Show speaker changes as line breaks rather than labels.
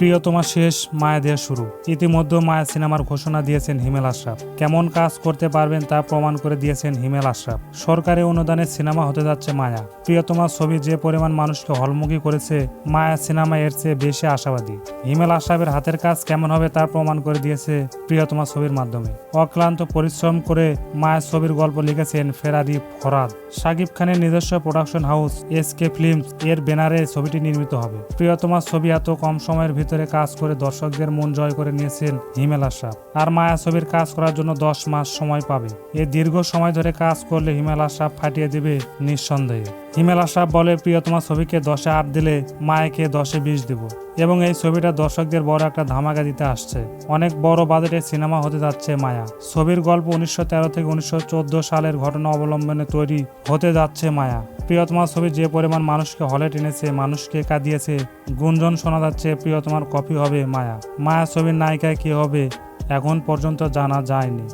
প্রিয়তমা শেষ মায়া দেওয়া শুরু। ইতিমধ্যে মায়া সিনেমার ঘোষণা দিয়েছেন হিমেল আশরাফ। কেমন কাজ করতে পারবেন তা প্রমাণ করে দিয়েছেন হিমেল আশরাফ। সরকারি অনুদানে সিনেমা হতে যাচ্ছে মায়া। প্রিয়তমা ছবি যে পরিমাণ মানুষকে হলমুখী করেছে, মায়া সিনেমা এর চেয়ে বেশি আশাবাদী। হিমেল আশরাফের হাতের কাজ কেমন হবে তার প্রমাণ করে দিয়েছে প্রিয়তমা ছবির মাধ্যমে। অক্লান্ত পরিশ্রম করে মায়া ছবির গল্প লিখেছেন ফেরাদি ফরাদ। শাকিব খানের নিজস্ব production house S K films এর ব্যানারে ছবিটি নির্মিত হবে। প্রিয়তমা ছবি এত কম সময়ের ভিতরে কাজ করে দর্শকদের মন জয় করে নিয়েছেন হিমেল আশরাফ। আর মায়া ছবির কাজ করার জন্য দশ মাস সময় পাবে। এ দীর্ঘ সময় ধরে কাজ করলে হিমেল আশরাফ ফাটিয়ে দেবে নিঃসন্দেহে। হিমেল আশরাফ বলে, প্রিয়তমা ছবিকে দশে আট দিলে মায়াকে দশে বিশ দেব। এবং এই ছবিটা দর্শকদের বড় একটা ধামাকা দিতে আসছে। অনেক বড় বাজেটের সিনেমা হতে যাচ্ছে মায়া। ছবির গল্প উনিশশো তেরো থেকে উনিশশো চোদ্দ সালের ঘটনা অবলম্বনে তৈরি হতে যাচ্ছে মায়া। প্রিয়তমা ছবি যে পরিমাণ মানুষকে হলে টেনেছে, মানুষকে কাঁদিয়েছে, গুঞ্জন শোনা যাচ্ছে, প্রিয়তমার কপি হবে মায়া। মায়া ছবির নায়িকায় কে হবে, এখন পর্যন্ত জানা যায়নি।